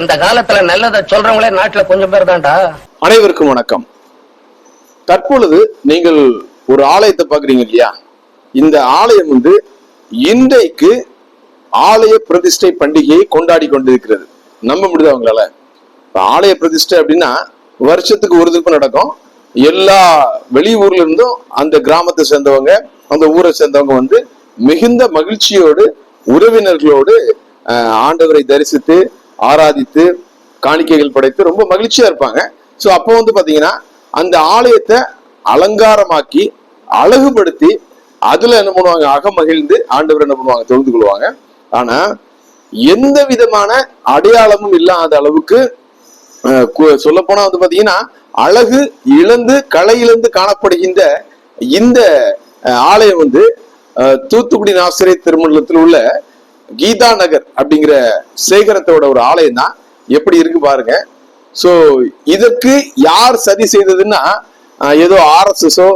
இந்த காலத்துல நல்லதை சொல்றவங்களே நாட்டுல கொஞ்சம் பேர் தான்டா. அனைவருக்கும் வணக்கம். தற்பொழுது நீங்கள் ஒரு ஆலயத்தை பாக்குறீங்க இல்லையா? இந்த ஆலயம் வந்து இன்றைக்கு ஆலய பிரதிஷ்டை பண்டிகையை கொண்டாடி கொண்டிருக்கிறது. நம்ப முடியுது அவங்களால ஆலய பிரதிஷ்டை அப்படின்னா வருஷத்துக்கு ஒரு திருப்பம் நடக்கும். எல்லா வெளியூர்ல இருந்தும் அந்த கிராமத்தை சேர்ந்தவங்க அந்த ஊரை சேர்ந்தவங்க வந்து மிகுந்த மகிழ்ச்சியோடு உறவினர்களோடு ஆண்டவரை தரிசித்து ஆராதித்து காணிக்கைகள் படைத்து ரொம்ப மகிழ்ச்சியா இருப்பாங்க. சோ அப்போ வந்து பாத்தீங்கன்னா அந்த ஆலயத்தை அலங்காரமாக்கி அழகுபடுத்தி அதுல என்ன பண்ணுவாங்க? அகமகிழ்ந்து ஆண்டவர் என்ன பண்ணுவாங்க? தொழுது கொள்வாங்க. ஆனா எந்த விதமான அடையாளமும் இல்லாத அளவுக்கு சொல்ல போனா வந்து பாத்தீங்கன்னா அழகு இழந்து களை இழந்து காணப்படுகின்ற இந்த ஆலயம் வந்து தூத்துக்குடி நாசிரியர் திருமண்டலத்தில் உள்ள கீதா நகர் அப்படிங்கிற சேகரத்தோட ஒரு ஆலயம் தான். எப்படி இருக்கு பாருங்க. சோ இதற்கு யார் சதி செய்ததுன்னா ஏதோ ஆர்எஸ்எஸோ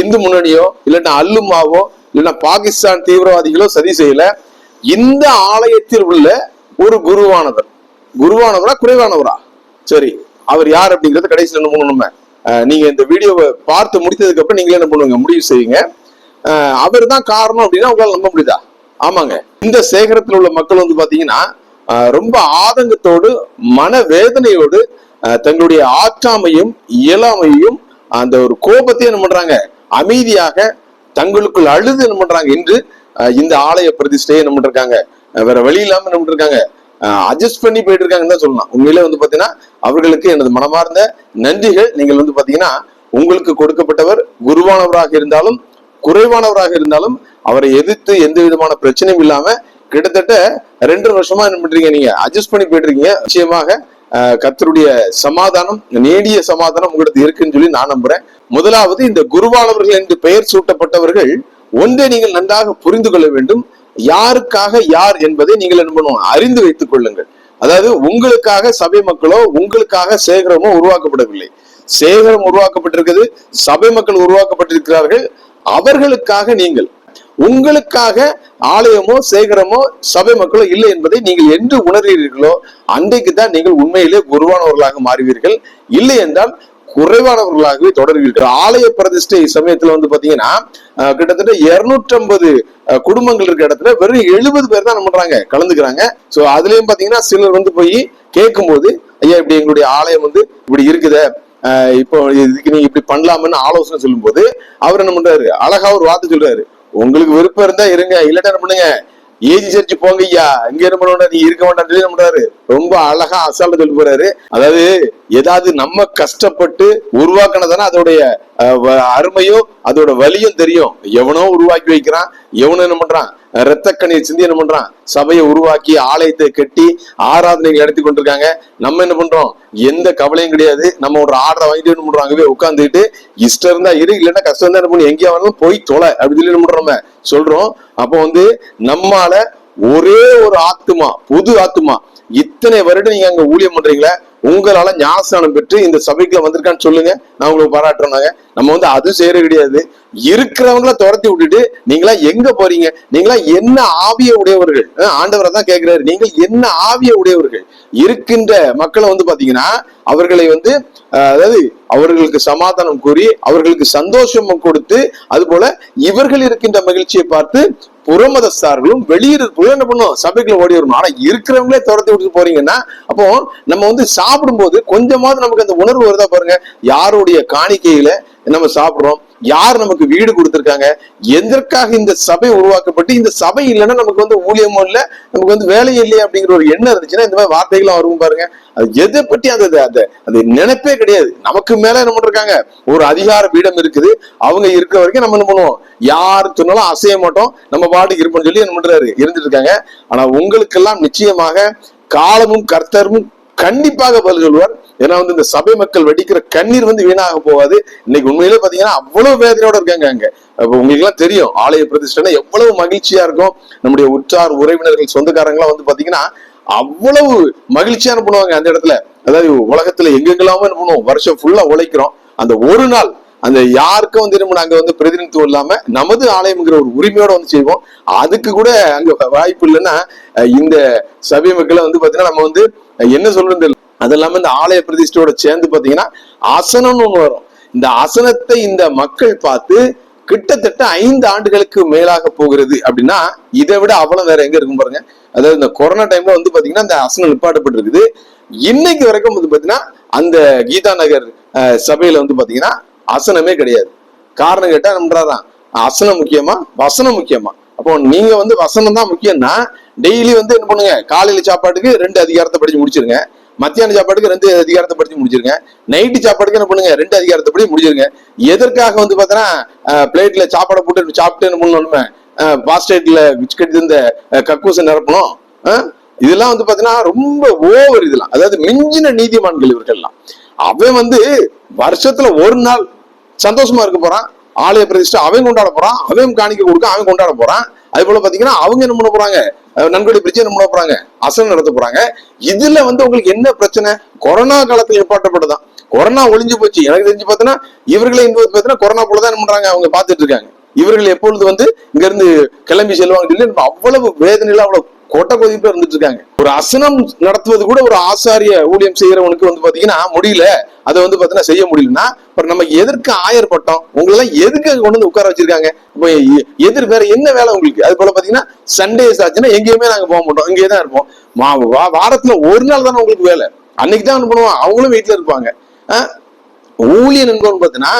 இந்து முன்னணியோ இல்லைன்னா அல்லுமாவோ இல்லைன்னா பாகிஸ்தான் தீவிரவாதிகளோ சதி செய்யல. இந்த ஆலயத்தில் உள்ள ஒரு குருவானவர் குருவானவரா குறைவானவரா? சரி அவர் யார் அப்படிங்கிறது கடைசியில் என்ன பண்ணணுமே நீங்க இந்த வீடியோவை பார்த்து முடித்ததுக்கு அப்புறம் நீங்களே என்ன பண்ணுவீங்க? முடிவு செய்யுங்க. அவர் தான் காரணம் அப்படின்னா உங்களால நம்ப முடியுதா? ஆமாங்க. இந்த சேகரத்தில் உள்ள மக்கள் வந்து பாத்தீங்கன்னா ரொம்ப ஆதங்கத்தோடு மனவேதனையோடு தங்களுடைய ஆற்றாமையும் இயலாமையும் அந்த ஒரு கோபத்தையும் என்ன பண்றாங்க அமைதியாக தங்களுக்குள் அழுது என்ன பண்றாங்க என்று இந்த ஆலய பிரதிஷ்டையை என்ன பண்றாங்க வேற வழி இல்லாம என்ன பண்ணிருக்காங்க அட்ஜஸ்ட் பண்ணி போயிட்டு இருக்காங்கன்னு தான் சொல்லலாம். உண்மையிலே வந்து பாத்தீங்கன்னா அவர்களுக்கு எனது மனமார்ந்த நன்றிகள். நீங்கள் வந்து பாத்தீங்கன்னா உங்களுக்கு கொடுக்கப்பட்டவர் குருவானவராக இருந்தாலும் குறைவானவராக இருந்தாலும் அவரை எதிர்த்து எந்த விதமான பிரச்சனையும் இல்லாம கிட்டத்தட்ட ரெண்டு வருஷமா என்ன பண்றீங்க நீங்க? அட்ஜஸ்ட் பண்ணி போயிட்டு இருக்கீங்க நிச்சயமாக கத்தருடைய கர்த்தருடைய சமாதானம் நீடிய சமாதானம் உங்களுக்கு இருக்குன்னு சொல்லி நான் நம்புறேன். முதலாவது இந்த குருவானவர்கள் என்று பெயர் சூட்டப்பட்டவர்கள் ஒன்றை நீங்கள் நன்றாக புரிந்து கொள்ள வேண்டும். யாருக்காக யார் என்பதை நீங்கள் என்ன பண்ணுவோம் அறிந்து வைத்துக் கொள்ளுங்கள். அதாவது உங்களுக்காக சபை மக்களோ உங்களுக்காக சேகரமோ உருவாக்கப்படவில்லை. சேகரம் உருவாக்கப்பட்டிருக்கிறது சபை மக்கள் உருவாக்கப்பட்டிருக்கிறார்கள். அவர்களுக்காக நீங்கள் உங்களுக்காக ஆலயமோ சேகரமோ சபை மக்களோ இல்லை என்பதை நீங்கள் என்று உணர்கிறீர்களோ அன்றைக்கு தான் நீங்கள் உண்மையிலே குருவானவர்களாக மாறுவீர்கள். இல்லை என்றால் குறைவானவர்களாகவே தொடர்வீர்கள். ஆலய பிரதிஷ்டை சமயத்துல வந்து பாத்தீங்கன்னா கிட்டத்தட்ட இருநூற்றி ஐம்பது குடும்பங்கள் இருக்க இடத்துல வெறும் எழுபது பேர் தான் பண்றாங்க கலந்துக்கிறாங்க. சோ அதுலயும் பாத்தீங்கன்னா சிலர் வந்து போய் கேட்கும்போது ஐயா இப்படி எங்களுடைய ஆலயம் வந்து இப்படி இருக்குதே இப்போ இதுக்கு நீங்க இப்படி பண்ணலாம்னு ஆலோசனை சொல்லும்போது அவர் என்ன பண்றாரு அழகா ஒரு வார்த்தை சொல்றாரு. உங்களுக்கு விருப்பம் இருந்தா இருங்க. இல்லட்டா என்ன பண்ணுங்க? ஏஜி சர்ச்சு போங்க ஐயா. இங்க என்ன நீ இருக்க வேண்டாம் சொல்லி என்ன ரொம்ப அழகா அசால்ட்ட சொல்லி போறாரு. அதாவது ஏதாவது நம்ம கஷ்டப்பட்டு உருவாக்கினதானே அதோடைய அருமையும் அதோட வலியும் தெரியும். எவனோ உருவாக்கி வைக்கிறான் எவனோ என்ன பண்றான்? இரத்த கண்ணீர் சிந்தி என்ன பண்றான்? சபையை உருவாக்கி ஆலயத்தை கட்டி ஆராதனைகள் நடத்தி கொண்டிருக்காங்க. நம்ம என்ன பண்றோம்? எந்த கவலையும் கிடையாது. நம்ம ஒரு ஆர்டரை வாங்கிட்டு என்ன பண்றோம்? அங்கவே உட்காந்துட்டு இஷ்டம் இருந்தா இரு இல்லைன்னா கஷ்டம் தான் என்ன பண்ணி? எங்கேயா வேணாலும் போய் தொலை அப்படின்னு சொல்லி என்ன பண்றோம் சொல்றோம். அப்போ வந்து நம்மால ஒரே ஒரு ஆத்துமா புது ஆத்துமா இத்தனை வருடம் நீங்க அங்க ஊழியம் பண்றீங்களா உங்களால ஞானஸ்தானம் பெற்று இந்த சபைக்குள்ள வந்திருக்கான்னு சொல்லுங்க. நான் உங்களுக்கு பாராட்டுறோம்னாங்க நம்ம வந்து அது செய்யற கிடையாது. இருக்கிறவங்கள துரத்தி விட்டுட்டு நீங்களா எங்க போறீங்க? நீங்களா என்ன ஆவிய உடையவர்கள்? ஆண்டவரை தான் கேட்கிறாரு நீங்கள் என்ன ஆவிய உடையவர்கள்? இருக்கின்ற மக்களை வந்து பாத்தீங்கன்னா அவர்களை வந்து அதாவது அவர்களுக்கு சமாதானம் கூறி அவர்களுக்கு சந்தோஷம் கொடுத்து அது போல இவர்கள் இருக்கின்ற மகிழ்ச்சியை பார்த்து புறமதஸ்தார்களும் வெளியிருப்பவர்களும் என்ன பண்ணும்? சபைக்குள்ள ஓடி வரணும் ஆனா இருக்கிறவங்களே துரத்தி விட்டு போறீங்கன்னா அப்போ நம்ம வந்து சா சாப்பிடும்போது கொஞ்சமாவது நமக்கு அந்த உணர்வு வருதா பாருங்க. யாருடைய காணிக்கையில நம்ம சாப்பிடுறோம்? யார் நமக்கு வீடு கொடுத்திருக்காங்க? எதற்காக இந்த சபை உருவாக்கப்பட்டு இந்த சபை இல்லைன்னா நமக்கு வந்து ஊழியமும் இல்லை நமக்கு வந்து வேலையும் இல்லையே அப்படிங்கிற ஒரு எண்ணம் இருந்துச்சுன்னா இந்த மாதிரி வார்த்தைகளும் வரும் பாருங்க. அது எதை பற்றி அந்த அந்த அந்த நினைப்பே கிடையாது. நமக்கு மேல என்ன பண்றாங்க? ஒரு அதிகார பீடம் இருக்குது. அவங்க இருக்கிற வரைக்கும் நம்ம என்ன பண்ணுவோம்? யார் சொன்னாலும் அசைய மாட்டோம். நம்ம பாட்டுக்கு இருப்போம்னு சொல்லி என்ன பண்றாரு? இருந்துட்டு இருக்காங்க. ஆனா உங்களுக்கெல்லாம் நிச்சயமாக காலமும் கர்த்தரும் கண்டிப்பாக பதில் சொல்வார் ஏன்னா வந்து இந்த சபை மக்கள் வெடிக்கிற கண்ணீர் வந்து வீணாக போகாது. இன்னைக்கு உண்மையிலே பாத்தீங்கன்னா அவ்வளவு வேதனையோட இருக்காங்க அங்க. அப்போ உங்களுக்கு எல்லாம் தெரியும் ஆலய பிரதிஷ்டனை எவ்வளவு மகிழ்ச்சியா இருக்கும். நம்முடைய உற்றார் உறவினர்கள் சொந்தக்காரங்களாம் வந்து பாத்தீங்கன்னா அவ்வளவு மகிழ்ச்சியா பண்ணுவாங்க அந்த இடத்துல. அதாவது உலகத்துல எங்கெங்கெல்லாமோ என்ன பண்ணுவோம் வருஷம் ஃபுல்லா உழைக்கிறோம். அந்த ஒரு நாள் அந்த யாருக்கும் வந்து நம்ம நாங்க வந்து பிரதிநிதித்துவம் இல்லாம நமது ஆலயம்ங்கிற ஒரு உரிமையோட வந்து செய்வோம். அதுக்கு கூட அங்க வாய்ப்பு இல்லைன்னா இந்த சபை மக்களை வந்து பாத்தீங்கன்னா நம்ம வந்து என்ன சொல்றது தெரியல. அது இல்லாம இந்த ஆலய பிரதிஷ்டையோட சேர்ந்து பாத்தீங்கன்னா அசனம்னு ஒண்ணு வரும். இந்த அசனத்தை இந்த மக்கள் பார்த்து கிட்டத்தட்ட ஐந்து ஆண்டுகளுக்கு மேலாக போகிறது அப்படின்னா இதை விட அவ்வளவு வேற எங்க இருக்கும் பாருங்க. அதாவது இந்த கொரோனா டைம்ல வந்து பாத்தீங்கன்னா இந்த அசனம் நிப்பாட்டப்பட்டிருக்குது. இன்னைக்கு வரைக்கும் வந்து பாத்தீங்கன்னா அந்த கீதா நகர் அஹ், சபையில வந்து பாத்தீங்கன்னா அசனமே கிடையாது. காரணம் கேட்டா நம்புறாராம். அசனம் முக்கியமா? வசனம் முக்கியமா? அப்போ நீங்க வந்து வசனம் தான் முக்கியம்னா டெய்லி வந்து என்ன பண்ணுங்க? காலையில சாப்பாட்டுக்கு ரெண்டு அதிகாரத்தை படிச்சு முடிச்சிருங்க. மத்தியான சாப்பாட்டுக்கு ரெண்டு அதிகாரத்தை படிச்சு முடிச்சிருங்க. நைட்டு சாப்பாட்டுக்கு என்ன பண்ணுங்க? ரெண்டு அதிகாரத்தை படி முடிச்சிருங்க. எதற்காக வந்து பாத்தீங்கன்னா பிளேட்ல சாப்பாடை போட்டு சாப்பிட்டு என்ன பண்ணணுமே பாஸ்டேட்ல கட்டி இந்த கக்கூசை நிரப்பணும். இதெல்லாம் வந்து பாத்தீங்கன்னா ரொம்ப ஓவர் இதெல்லாம். அதாவது மிஞ்சின நீதிமான்கள் இவர்கள்லாம். அவன் வந்து வருஷத்துல ஒரு நாள் சந்தோஷமா இருக்க போறான். ஆலய பிரதிஷ்டை அவன் கொண்டாட போறான். அவன் காணிக்க கொடுக்க அவன் கொண்டாட போறான். அது போல பாத்தீங்கன்னா அவங்க என்ன பண்ண போறாங்க? நன்கொடை பிரச்சனை பண்ண போறாங்க. அசல் நடத்த போறாங்க. இதுல வந்து உங்களுக்கு என்ன பிரச்சனை? கொரோனா காலத்துல ஏற்பாட்டப்பட்டதான் கொரோனா ஒளிஞ்சு போச்சு. எனக்கு தெரிஞ்சு பார்த்தீங்கன்னா இவர்களே இங்க பார்த்தீங்கன்னா கொரோனா போல தான் என்ன பண்றாங்க? அவங்க பார்த்துட்டு இருக்காங்க. இவர்கள் எப்பொழுது வந்து இங்க இருந்து கிளம்பி செல்வாங்க சொல்லி அவ்வளவு வேதனையில அவ்வளவு கொட்டை கொதிப்பா இருந்துட்டு இருக்காங்க. ஒரு அசனம் நடத்துவது கூட ஒரு ஆசாரிய ஊழியம் செய்யறவனுக்கு வந்து பாத்தீங்கன்னா முடியல. அதை வந்து பாத்தீங்கன்னா செய்ய முடியலன்னா அப்புறம் நம்ம எதற்கு ஆயர்பட்டோம் உங்களை எல்லாம் எதுக்கு கொண்டு வந்து உட்கார வச்சிருக்காங்க? இப்போ எ- எதிர் வேற என்ன வேலை உங்களுக்கு? அது போல பாத்தீங்கன்னா சண்டேஸ் ஆச்சுன்னா எங்கேயுமே நாங்க போக மாட்டோம். இங்கே தான் இருப்போம். மா- வா- வாரத்துல ஒரு நாள் தானே உங்களுக்கு வேலை. அன்னைக்கு தான் பண்ணுவோம் அவங்களும் வீட்டுல இருப்பாங்க. ஆஹ் ஊழியன் என்பவன் பார்த்தீங்கன்னா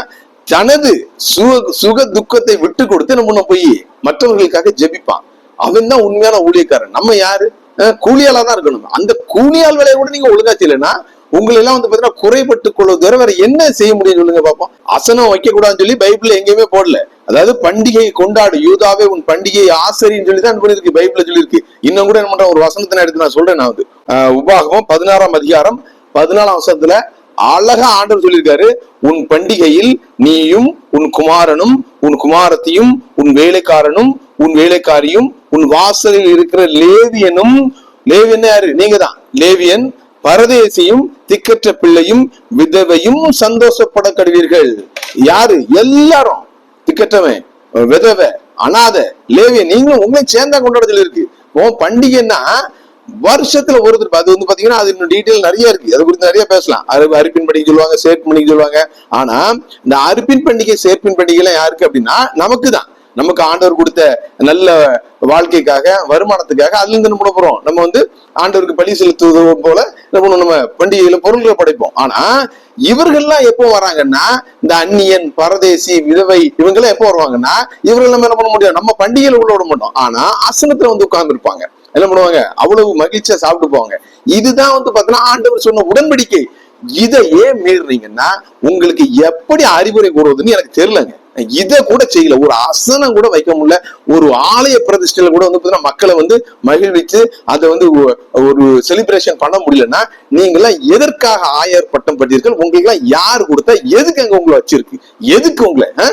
தனது சுக சுக துக்கத்தை விட்டு கொடுத்து நம்ம பண்ண போய் மற்றவர்களுக்காக ஜெபிப்பான். அவன் தான் உண்மையான ஊழியக்காரன். நம்ம யாரு? கூலியாலா தான் இருக்கணும். அந்த கூலியால் வேலையை கூட நீங்க ஒழுங்கா செய்யலைன்னா உங்களை எல்லாம் வந்து பாத்தீங்கன்னா குறைபட்டு கொள்ள தவிர வேற என்ன செய்ய முடியும் சொல்லுங்க பாப்போம். அசனம் வைக்க கூடாதுன்னு சொல்லி பைபிள்ல எங்கேயுமே போடல. அதாவது பண்டிகையை கொண்டாடு யூதாவே உன் பண்டிகையை ஆசரின்னு சொல்லி தான் பண்ணிருக்கு பைபிள்ல சொல்லியிருக்கு. இன்னும் கூட என்ன பண்றேன் ஒரு வசனத்தை எடுத்து நான் சொல்றேன் நான் வந்து. உபாகமும் பதினாறாம் அதிகாரம் பதினாலாம் வசனத்துல அழகா ஆண்டவர் சொல்லியிருக்காரு உன் பண்டிகையில் நீயும் உன் குமாரனும் உன் குமாரத்தையும் உன் வேலைக்காரனும் உன் வேலைக்காரியும் உன் வாசலில் இருக்கிற லேவியனும் லேவியன் யாரு? நீங்க தான் லேவியன் பரதேசியும் திக்கற்ற பிள்ளையும் விதவையும் சந்தோஷப்பட கடுவீர்கள் யாரு? எல்லாரும். திக்கற்றவன் விதவை அனாத லேவிய நீங்களும் உண்மை சேர்ந்தா கொண்டாட இருக்கு. உன் பண்டிகைன்னா வருஷத்துல ஒரு திருப்பி அது வந்து பாத்தீங்கன்னா அது இன்னும் டீட்டெயில் நிறைய இருக்கு. அது குறித்து நிறைய பேசலாம். அரு அரிப்பின் பண்டிகை சொல்லுவாங்க சேர்ப்பின் பண்டிகை சொல்லுவாங்க. ஆனா இந்த அரிப்பின் பண்டிகை சேர்ப்பின் பண்டிகை எல்லாம் யாருக்கு அப்படின்னா நமக்கு தான். நமக்கு ஆண்டவர் கொடுத்த நல்ல வாழ்க்கைக்காக வருமானத்துக்காக அதுல இருந்து என்ன போறோம். நம்ம வந்து ஆண்டவருக்கு பலி செலுத்துவது போல என்ன பண்ணுவோம் நம்ம பண்டிகையில பொருள்களை படைப்போம். ஆனா இவர்கள்லாம் எப்போ வராங்கன்னா இந்த அந்நியன் பரதேசி விதவை இவங்கெல்லாம் எப்போ வருவாங்கன்னா இவர்கள் நம்ம என்ன பண்ண முடியும்? நம்ம பண்டிகையில உள்ள விட மாட்டோம். ஆனா அசனத்துல வந்து உட்கார்ந்துருப்பாங்க. என்ன பண்ணுவாங்க? அவ்வளவு மகிழ்ச்சியா சாப்பிட்டு போவாங்க. இதுதான் வந்து பாத்தீங்கன்னா ஆண்டவர் சொன்ன உடன்படிக்கை. இதை ஏன் மீறுறீங்கன்னா உங்களுக்கு எப்படி அறிவுரை கூறுவதுன்னு எனக்கு தெரியலங்க. இதை கூட செய்யல. ஒரு அசனம் கூட வைக்க முடியல. ஒரு ஆலய பிரதிஷ்டையில கூட வந்து பாத்தீங்கன்னா மக்களை வந்து மகிழ்விச்சு அதை வந்து ஒரு செலிப்ரேஷன் பண்ண முடியலன்னா நீங்களாம் எதற்காக ஆயர் பட்டம் பட்டீர்கள் உங்களுக்கு எல்லாம் யார் கொடுத்தா எதுக்கு அங்க உங்களை வச்சிருக்கு? எதுக்கு உங்களை ஆ?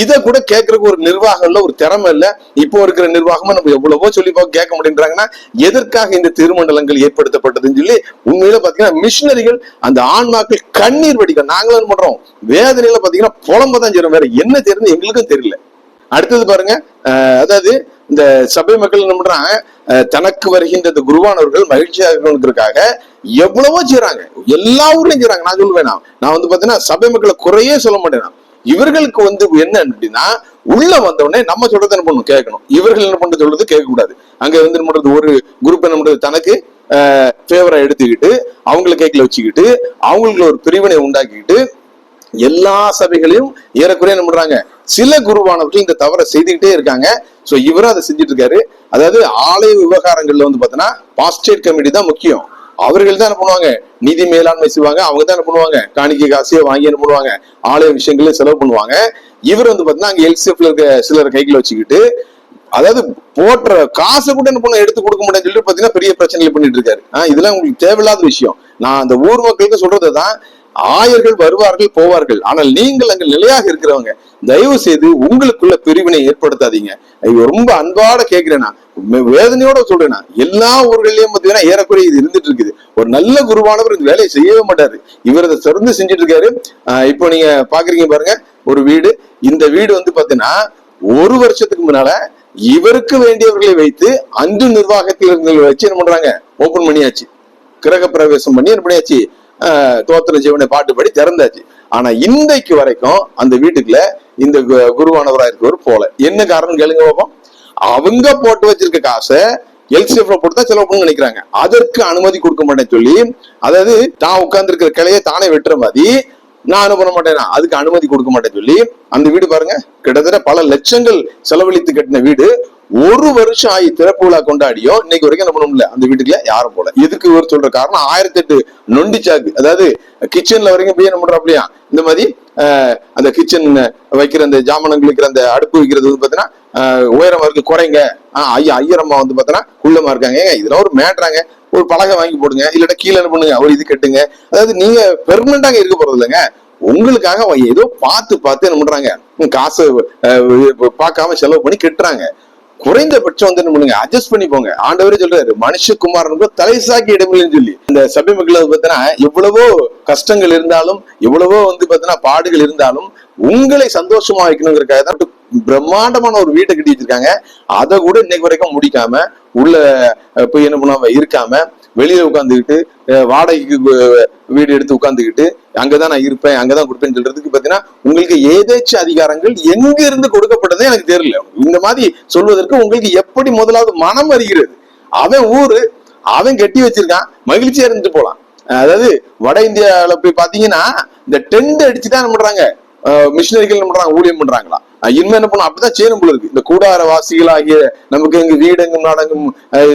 இதை கூட கேட்கறதுக்கு ஒரு நிர்வாகம் இல்ல ஒரு திறமை இல்ல. இப்போ இருக்கிற நிர்வாகமா நம்ம எவ்வளவோ சொல்லி பார்க்க கேட்க முடியுன்றாங்கன்னா எதற்காக இந்த திருமண்டலங்கள் ஏற்படுத்தப்பட்டதுன்னு சொல்லி உண்மையில பாத்தீங்கன்னா மிஷினரிகள் அந்த ஆன்மாக்கள் கண்ணீர் வடிக்கும். நாங்களும் என்ன பண்றோம்? வேதனையில பாத்தீங்கன்னா புலம்ப தான் செய்யறோம் வேற என்ன தெரியுது எங்களுக்கும் தெரியல. அடுத்தது பாருங்க அதாவது இந்த சபை மக்கள் என்ன பண்றாங்க? தனக்கு வருகின்ற இந்த குருவானவர்கள் மகிழ்ச்சியாக இருக்கணுங்கிறதுக்காக எவ்வளவோ செய்யறாங்க எல்லா ஊர்லயும் செய்யறாங்க நான் சொல்லுவேன் நான் நான் வந்து பாத்தீங்கன்னா சபை மக்களை குறையே சொல்ல மாட்டேன்? இவர்களுக்கு வந்து என்ன அப்படின்னா உள்ள வந்த நம்ம சொல்றது என்ன பண்ணணும் கேட்கணும். இவர்கள் என்ன பண்றது சொல்றது கேட்க கூடாது அங்க வந்து என்ன பண்றது? ஒரு குரூப் என்ன பண்றது? தனக்கு ஃபேவரா எடுத்துக்கிட்டு அவங்களை கேட்கல வச்சுக்கிட்டு அவங்களுக்கு ஒரு பிரிவினை உண்டாக்கிக்கிட்டு எல்லா சபைகளையும் ஏறக்குறைய என்ன பண்றாங்க? சில குருவானவர்கள் இந்த தவறை செய்துக்கிட்டே இருக்காங்க. சோ இவரும் அதை செஞ்சுட்டு இருக்காரு. அதாவது ஆலய விவகாரங்கள்ல வந்து பாத்தீங்கன்னா பாஸ்டேட் கமிட்டி தான் முக்கியம். அவர்கள் தான் என்ன பண்ணுவாங்க? நிதி மேலாண்மை செய்வாங்க. அவங்க தான் என்ன பண்ணுவாங்க? காணிக்கை காசையே வாங்கி என்ன பண்ணுவாங்க? ஆலய விஷயங்களே செலவு பண்ணுவாங்க. இவர் வந்து பாத்தீங்கன்னா அங்க எல்சிஎஃப்ல இருக்க சிலர் கைகளை வச்சுக்கிட்டு அதாவது போட்டுற காசை கூட என்ன பண்ண எடுத்து கொடுக்க முடியாது சொல்லிட்டு பாத்தீங்கன்னா பெரிய பிரச்சனைகள் பண்ணிட்டு இருக்காரு. ஆஹ் இதெல்லாம் உங்களுக்கு தேவையில்லாத விஷயம். நான் அந்த ஊர் மக்களுக்கு சொல்றதுதான் ஆயர்கள் வருவார்கள் போவார்கள். ஆனால் நீங்கள் அங்கு நிலையாக இருக்கிறவங்க தயவு செய்து உங்களுக்குள்ள பிரிவினை ஏற்படுத்தாதீங்க. ஐயோ ரொம்ப அன்பாட கேட்கிறேன் நான். வேதனையோட சொல்றேன் எல்லா ஊர்களையும் பாத்தீங்கன்னா ஏறக்குறைய இது இருந்துட்டு இருக்குது. ஒரு நல்ல குருவானவர் இந்த வேலையை செய்யவே மாட்டாரு. இவர் அதை தொடர்ந்து செஞ்சுட்டு இருக்காரு. இப்போ நீங்க பாக்குறீங்க பாருங்க ஒரு வீடு. இந்த வீடு வந்து பாத்தீங்கன்னா ஒரு வருஷத்துக்கு முன்னால இவருக்கு வேண்டியவர்களை வைத்து அன்று நிர்வாகத்தில் இருந்தவர்களை வச்சு என்ன பண்றாங்க? ஓபன் பண்ணியாச்சு. கிரக பிரவேசம் பண்ணி என்ன பண்ணியாச்சு? தோத்திர ஜீவனை பாட்டு பாடி திறந்தாச்சு. ஆனா இன்றைக்கு வரைக்கும் அந்த வீட்டுக்குள்ள இந்த கு- இருக்கவர் போல. என்ன காரணம் கேளுங்க பாப்போம். அவங்க போட்டு வச்சிருக்க காசை எல்சிஎஃப்ல போட்டு தான் செலவு பண்ணு நினைக்கிறாங்க. அதற்கு அனுமதி கொடுக்க மாட்டேன்னு சொல்லி அதாவது தான் உட்கார்ந்து இருக்கிற கிளையை தானே வெட்டுற மாதிரி நான் அனுப்ப மாட்டேனா? அதுக்கு அனுமதி கொடுக்க மாட்டேன்னு சொல்லி அந்த வீடு பாருங்க கிட்டத்தட்ட பல லட்சங்கள் செலவழித்து கட்டின வீடு ஒரு வருஷம் ஆகி திறப்பு விழா கொண்டாடியோ இன்னைக்கு வரைக்கும் என்ன பண்ண முடியல. அந்த வீட்டுக்குள்ள யாரும் போல. இதுக்கு ஒரு சொல்ற காரணம்? ஆயிரத்தி எட்டு நொண்டி சாக்கு. அதாவது கிச்சன்ல வரைக்கும் போய் என்ன பண்றாப்லையா இந்த மாதிரி அந்த கிச்சன் வைக்கிற அந்த ஜாமனங்கள் அந்த அடுப்பு வைக்கிறது வந்து பாத்தீங்கன்னா உயரமா இருக்கு குறைங்க. ஆஹ், ஐயா ஐயரம்மா வந்து பாத்தீங்கன்னா உள்ளமா இருக்காங்க. ஏங்க இதெல்லாம் ஒரு மேட்ராங்க. ஒரு பலகை வாங்கி போடுங்க இல்லாட்டா கீழே என்ன பண்ணுங்க ஒரு இது கட்டுங்க. அதாவது நீங்க பெர்மனண்டாக இருக்க போறது இல்லைங்க. உங்களுக்காக அவன் ஏதோ பார்த்து பார்த்து என்ன பண்றாங்க காசு பார்க்காம செலவு பண்ணி கட்டுறாங்க. குறைந்தபட்சம் வந்து என்ன பண்ணுங்க அட்ஜஸ்ட் பண்ணி போங்க. ஆண்டவரே சொல்றாரு மனுஷகுமாரனுக்கு தலைசாக்கி இடமில்லைன்னு சொல்லி. இந்த சபை மக்கள் பார்த்தீங்கன்னா எவ்வளவோ கஷ்டங்கள் இருந்தாலும் எவ்வளவோ வந்து பார்த்தீங்கன்னா பாடுகள் இருந்தாலும் உங்களை சந்தோஷமா வைக்கணுங்கிறக்காக தான் பிரம்மாண்டமான ஒரு வீட்டை கட்டி வச்சிருக்காங்க. அதை கூட இன்னைக்கு வரைக்கும் முடிக்காம உள்ள போய் என்ன பண்ணாம இருக்காம வெளியில உட்காந்துக்கிட்டு வாடகைக்கு வீடு எடுத்து உட்காந்துக்கிட்டு அங்கதான் நான் இருப்பேன் அங்கதான் கொடுப்பேன்னு சொல்றதுக்கு பாத்தீங்கன்னா உங்களுக்கு ஏதேச்சும் அதிகாரங்கள் எங்க இருந்து கொடுக்கப்பட்டதே எனக்கு தெரியல. இந்த மாதிரி சொல்வதற்கு உங்களுக்கு எப்படி முதலாவது மனம் வருகிறது? அவன் ஊரு அவன் கட்டி வச்சிருக்கான் மகிழ்ச்சியா இருந்துட்டு போலாம். அதாவது வட இந்தியாவில போய் பாத்தீங்கன்னா இந்த டென்ட் அடிச்சுதான் என்ன பண்றாங்க? மிஷினரிகள் என்ன பண்றாங்க? ஊழியம் பண்றாங்களா? இன்னும் இனிமே என்ன பண்ணும் அப்படிதான் செய்யணும் போல இருக்கு. இந்த கூடார வாசிகளாகிய நமக்கு எங்க வீடெங்கும் நாடெங்கும்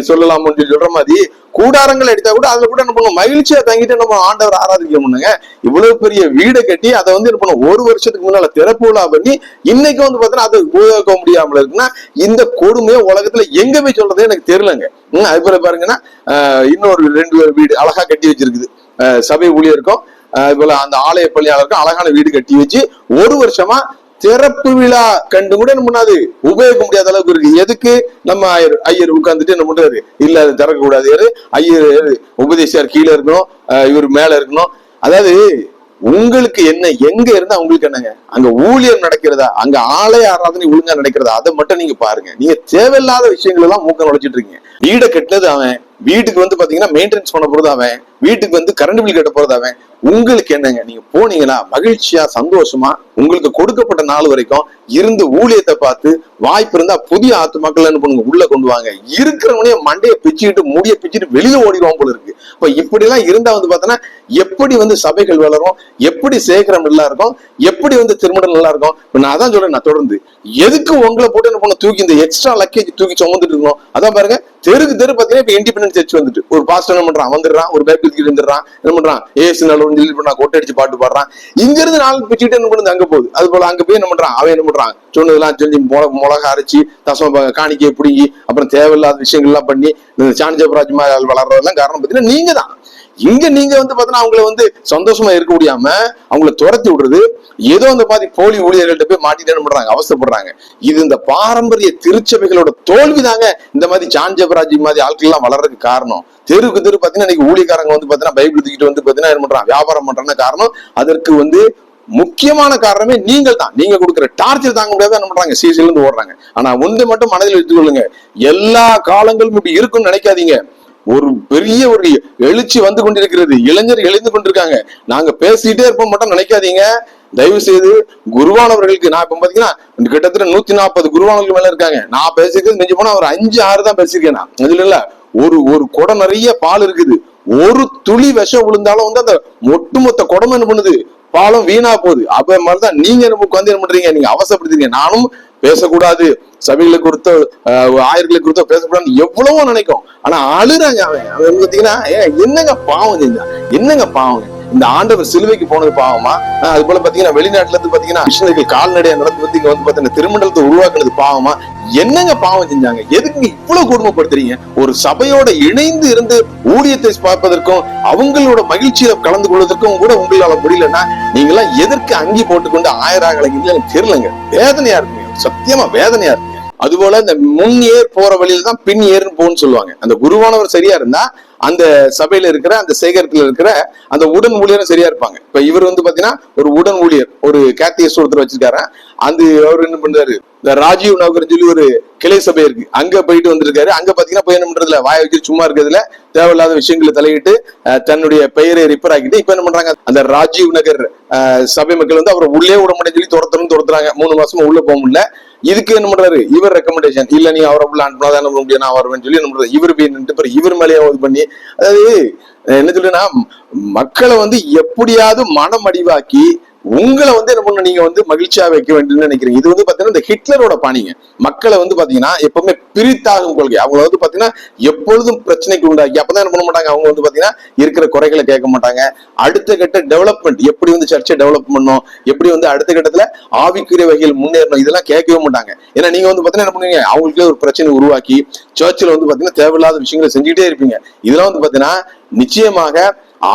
சொல்லலாம் சொல்லி சொல்ற மாதிரி கூடாரங்கள் எடுத்தா கூட அதுல கூட என்ன பண்ணுவோம்? மகிழ்ச்சியா தங்கிட்டு நம்ம ஆண்டவர் ஆராதிக்க பண்ணுங்க இவ்வளவு பெரிய வீடை கட்டி அதை வந்து என்ன பண்ணும் ஒரு வருஷத்துக்கு முன்னால திறப்பு விழா பண்ணி இன்னைக்கு வந்து பாத்தீங்கன்னா அது உபயோகிக்க முடியாமல இருக்குன்னா இந்த கொடுமையை உலகத்துல எங்க போய் சொல்றதே எனக்கு தெரியலங்க. அது போல பாருங்கன்னா இன்னொரு ரெண்டு வீடு அழகா கட்டி வச்சிருக்குது. சபை ஊழியருக்கும். போல அந்த ஆலய பள்ளியாளருக்கும் அழகான வீடு கட்டி வச்சு ஒரு வருஷமா திறப்பு விழா கண்டு கூட என்ன பண்ணாது? உபயோகிக்க முடியாத அளவுக்கு இருக்கு. எதுக்கு? நம்ம ஐயர் ஐயர் உட்கார்ந்துட்டு என்ன பண்றாரு இல்ல அது திறக்க கூடாது யாரு? ஐயர் உபதேசியார் கீழே இருக்கணும். இவர் மேல இருக்கணும். அதாவது உங்களுக்கு என்ன எங்க இருந்தா உங்களுக்கு என்னங்க? அங்க ஊழியம் நடக்கிறதா? அங்க ஆலய ஆராதனை ஒழுங்கா நடக்கிறதா? அதை மட்டும் நீங்க பாருங்க. நீங்க தேவையில்லாத விஷயங்கள் எல்லாம் மூக்க நுழைச்சிட்டு இருக்கீங்க. வீடை கட்டினது அவன். வீட்டுக்கு வந்து பாத்தீங்கன்னா மெயின்டெனன்ஸ் பண்ண போறது அவன் வீட்டுக்கு வந்து கரண்ட் பில் கட்ட போறது அவன். உங்களுக்கு என்னங்க? நீங்க போனீங்கன்னா மகிழ்ச்சியா சந்தோஷமா உங்களுக்கு கொடுக்கப்பட்ட நாள் வரைக்கும் இருந்து ஊழியத்தை பார்த்து வாய்ப்பு இருந்தா புதிய ஆத்துமாக்கள் என்ன பண்ணுங்க? உள்ள கொண்டு வாங்க. இருக்கிறவனே மண்டையை பிச்சுக்கிட்டு முடிய பிச்சுட்டு வெளியில ஓடிடுவான் போல இருக்கு. இப்ப இப்படி எல்லாம் இருந்தா வந்து பாத்தீங்கன்னா எப்படி வந்து சபைகள் வளரும்? எப்படி சேகரம் நல்லா இருக்கும்? எப்படி வந்து திருமணம் நல்லா இருக்கும்? இப்ப நான் அதான் சொல்றேன் நான் தொடர்ந்து. எதுக்கு உங்களை போட்டு என்ன பண்ண தூக்கி இந்த எக்ஸ்ட்ரா லக்கேஜ் தூக்கி சுமந்துட்டு இருக்கணும்? அதான் பாருங்க தெருக்கு தெரு பாத்தீங்கன்னா இப்ப இண்டிபெண்டன்ஸ் சர்ச் வந்துட்டு ஒரு பாஸ்டர் என்ன பண்றான்? வந்துடுறான் ஒரு பைபிள் தூக்கிட்டு வந்துடுறான் என்ன பண்றான்? ஏசு நல்ல சொல்லி பண்ணா கொட்டை அடிச்சு பாட்டு பாடுறான். இங்க இருந்து நாள் பிச்சுட்டு என்ன பண்ணுது? அங்க போகுது. அது போல அங்க போய் என்ன பண்றான்? அவன் என்ன பண்றான்? சொன்னதெல்லாம் சொல்லி மிளக மிளகா அரைச்சி தசம காணிக்கையை பிடுங்கி அப்புறம் தேவையில்லாத விஷயங்கள் எல்லாம் பண்ணி இந்த சாணிஜபராஜ் மாதிரி வளர்றதெல்லாம் காரணம் பார்த்தீங்கன்னா நீங்க தான் இங்க நீங்க வந்து பாத்தீங்கன்னா அவங்கள வந்து சந்தோஷமா இருக்க முடியாம அவங்கள துரத்தி விடுறது ஏதோ அந்த மாதிரி போலி ஊழியர்கள்ட்ட போய் மாட்டிட்டு என்ன பண்றாங்க? அவஸ்தைப்படுறாங்க. இது இந்த பாரம்பரிய திருச்சபைகளோட தோல்விதாங்க இந்த மாதிரி ஜான் ஜெபராஜ் மாதிரி ஆட்கள் எல்லாம் வளர்றதுக்கு காரணம். தெருக்கு தெரு பாத்தீங்கன்னா இன்னைக்கு ஊழியக்காரங்க வந்து பாத்தீங்கன்னா பைபிள் தூக்கிட்டு வந்து பாத்தீங்கன்னா என்ன பண்றாங்க? வியாபாரம் பண்றாங்க காரணம். அதற்கு வந்து முக்கியமான காரணமே நீங்கள் தான். நீங்க கொடுக்குற டார்ச்சர் தாங்க முடியாத என்ன பண்றாங்க? சீசிலிருந்து ஓடுறாங்க. ஆனா ஒன்று மட்டும் மனதில் எடுத்துக்கொள்ளுங்க. எல்லா காலங்களும் இப்படி இருக்கும்னு நினைக்காதீங்க. ஒரு பெரிய ஒரு எழுச்சி வந்து கொண்டிருக்கிறது. இளைஞர் எழுந்து கொண்டிருக்காங்க. நாங்க பேசிட்டே இருப்போம் மட்டும் நினைக்காதீங்க. தயவு செய்து குருவானவர்களுக்கு நான் இப்ப பாத்தீங்கன்னா கிட்டத்தட்ட நூத்தி நாற்பது குருவானவர்கள் மேல இருக்காங்க. நான் பேசிக்கிறது நெஞ்சு போனா ஒரு அஞ்சு ஆறு தான் பேசியிருக்கேன் நான். அதுல இல்ல ஒரு ஒரு குடம் நிறைய பால் இருக்குது. ஒரு துளி விஷம் விழுந்தாலும் வந்து அந்த ஒட்டுமொத்த குடம் என்ன பண்ணுது? பாலம் வீணா போகுது. அப்ப மாதிரிதான் நீங்க என்ன உட்காந்து என்ன பண்றீங்க? நீங்க அவசரப்படுத்துறீங்க நானும் பேசக்கூடாது. சபைகளை கொடுத்த ஆயிரங்களை கொடுத்த பேசக்கூடாதுன்னு எவ்வளவோ நினைக்கும். ஆனா அழுறாங்க அவன். அவன் பாத்தீங்கன்னா ஏன் என்னங்க பாவம் செஞ்சான் என்னங்க பாவம் இந்த ஆண்டவர் சிலுவைக்கு போனது பாவமா? அது போல பாத்தீங்கன்னா வெளிநாட்டுல இருந்து பாத்தீங்கன்னா கால்நடையா நடந்து வந்து இங்க வந்து பாத்தீங்கன்னா திருமண்டலத்தை உருவாக்குனது பாவமா? என்னங்க பாவம் செஞ்சாங்க? எதுக்கு இவ்வளவு குடும்பப்படுத்துறீங்க ஒரு சபையோட இணைந்து இருந்து ஊழியத்தை பார்ப்பதற்கும் அவங்களோட மகிழ்ச்சியில கலந்து கொள்வதற்கும் கூட உங்களால முடியலன்னா நீங்க எல்லாம் எதற்கு அங்கி போட்டுக்கொண்டு ஆயிரம் ஆகலைங்க எனக்கு தெரியலங்க. வேதனையா இருக்குங்க. சத்தியமா வேதனையா இருக்குங்க. அதுபோல இந்த முன் ஏர் போற வழியில தான் பின் ஏர்னு போன்னு சொல்லுவாங்க. அந்த குருவானவர் சரியா இருந்தா அந்த சபையில இருக்கிற அந்த சேகரத்துல இருக்கிற அந்த உடன் ஊழியரும் சரியா இருப்பாங்க. இப்ப இவர் வந்து பாத்தீங்கன்னா ஒரு உடன் ஊழியர் ஒரு கேத்திய ஒருத்தர் வச்சிருக்காரு. அந்த அவர் என்ன பண்றாரு? இந்த ராஜீவ் நகர்னு சொல்லி ஒரு கிளை சபை இருக்கு. அங்க போயிட்டு வந்திருக்காரு. அங்க பாத்தீங்கன்னா போய் என்ன பண்றதுல வாய வச்சு சும்மா இருக்கிறதுல தேவையில்லாத விஷயங்களை தலையிட்டு தன்னுடைய பெயரை ரிப்பேர் ஆக்கிட்டு இப்ப என்ன பண்றாங்க? அந்த ராஜீவ் நகர் சபை மக்கள் வந்து அவரை உள்ளே விட சொல்லி துரத்தணும் துரத்துறாங்க. மூணு மாசமா உள்ள போக முடியல. இதுக்கு என்ன பண்றாரு? இவர் ரெக்கமெண்டேஷன் இல்ல நீ அவரை உள்ள அனுப்பினா தான் முடியும்? நான் வருவேன்னு சொல்லி என்ன பண்றது இவர் போய் நின்று இவர் மேலேயே இது பண்ணி அதாவது என்ன சொல்லுன்னா மக்களை வந்து எப்படியாவது மனம் அடிவாக்கி உங்களை வந்து என்ன பண்ண நீங்க வந்து மகிழ்ச்சியா வைக்க வேண்டும்னு நினைக்கிறீங்க. இது வந்து பாத்தீங்கன்னா இந்த ஹிட்லரோட பாணிங்க. மக்களை வந்து பாத்தீங்கன்னா எப்பவுமே பிரித்தாகும் கொள்கை. அவங்க வந்து பாத்தீங்கன்னா எப்பொழுதும் பிரச்சனைக்கு உண்டாக்கி அப்பதான் என்ன பண்ண மாட்டாங்க? அவங்க வந்து பாத்தீங்கன்னா இருக்கிற குறைகளை கேட்க மாட்டாங்க. அடுத்த கட்ட டெவலப்மெண்ட் எப்படி வந்து சர்ச்சை டெவலப் பண்ணணும்? எப்படி வந்து அடுத்த கட்டத்துல ஆவிக்குரிய வகையில் முன்னேறணும்? இதெல்லாம் கேட்கவே மாட்டாங்க. ஏன்னா நீங்க வந்து பாத்தீங்கன்னா என்ன பண்ணுவீங்க? அவங்களுக்கே ஒரு பிரச்சனை உருவாக்கி சர்ச்சில் வந்து பாத்தீங்கன்னா தேவையில்லாத விஷயங்களை செஞ்சுக்கிட்டே இருப்பீங்க. இதெல்லாம் வந்து பாத்தீங்கன்னா நிச்சயமாக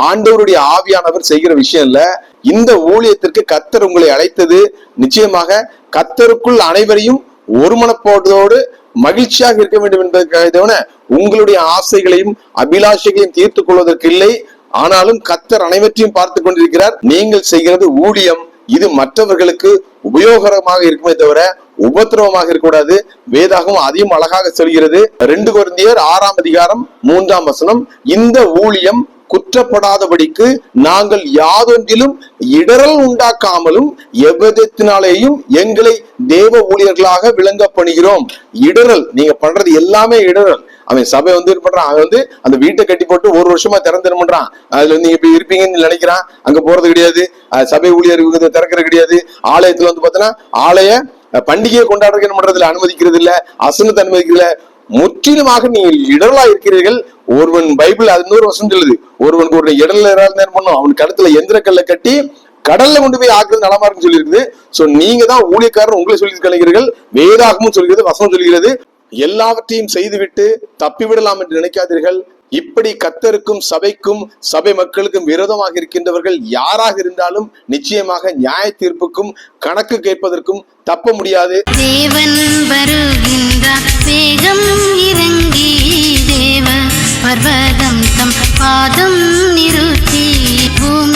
ஆண்டவருடைய ஆவியானவர் செய்கிற விஷயம் இல்லை. இந்த ஊழியத்திற்கு கத்தர் உங்களை அழைத்தது. நிச்சயமாக கத்தருக்குள் அனைவரையும் ஒருமனப்போட்டதோடு மகிழ்ச்சியாக இருக்க வேண்டும் என்பதற்காக தவிர உங்களுடைய ஆசைகளையும் அபிலாஷைகளையும் தீர்த்துக் கொள்வதற்கு இல்லை. ஆனாலும் கத்தர் அனைவற்றையும் பார்த்து கொண்டிருக்கிறார். நீங்கள் செய்கிறது ஊழியம். இது மற்றவர்களுக்கு உபயோகரமாக இருக்குமே தவிர உபத்திரவமாக இருக்கக்கூடாது. வேதாகம் அதையும் அழகாக சொல்கிறது. ரெண்டு குழந்தையர் ஆறாம் அதிகாரம் மூன்றாம் வசனம் இந்த ஊழியம் குற்றப்படாதபடிக்கு நாங்கள் யாதொன்றிலும் இடரல் உண்டாக்காமலும் எவ்விதத்தினாலேயும் எங்களை தேவ ஊழியர்களாக விளங்க பண்ணுகிறோம் இடரல் நீங்க பண்றது எல்லாமே இடரல் அவன் சபை வந்து இது பண்றான். அவன் வந்து அந்த வீட்டை கட்டி போட்டு ஒரு வருஷமா திறந்து பண்றான் அதுல நீங்க இப்ப இருப்பீங்கன்னு நினைக்கிறான். அங்க போறது கிடையாது. சபை ஊழியர் திறக்கிறது கிடையாது. ஆலயத்துல வந்து பாத்தீங்கன்னா ஆலய பண்டிகையை கொண்டாடுறதுக்கு என்ன பண்றதுல அனுமதிக்கிறது இல்ல அசனத்தை அனுமதிக்கிறது இல்ல முற்றிலுமாக நீங்கள் இடரலா இருக்கிறீர்கள். ஒருவன் பைபிள் அது இன்னொரு வசனம் சொல்லுது. ஒருவனுக்கு ஒரு இடர்ல நேரம் பண்ணும். அவன் கழுத்துல எந்திர கல்லை கட்டி கடல்ல கொண்டு போய் ஆக்குறது நலமா இருக்குன்னு சொல்லியிருக்குது. சோ நீங்க தான் ஊழியக்காரன் உங்களை சொல்லி கலைஞர்கள் வேதாகமும் சொல்கிறது வசனம் சொல்கிறது. எல்லாவற்றையும் செய்துவிட்டு தப்பிவிடலாம் என்று நினைக்காதீர்கள். இப்படி கத்தருக்கும் சபைக்கும் சபை மக்களுக்கும் விரோதமாக இருக்கின்றவர்கள் யாராக இருந்தாலும் நிச்சயமாக நியாய தீர்ப்புக்கும் கணக்கு கேட்பதற்கும் தப்ப முடியாது. தேவன் வருகின்றார். வேகம் பர்வதம் தம் பாதம் நிறுத்தி பூமி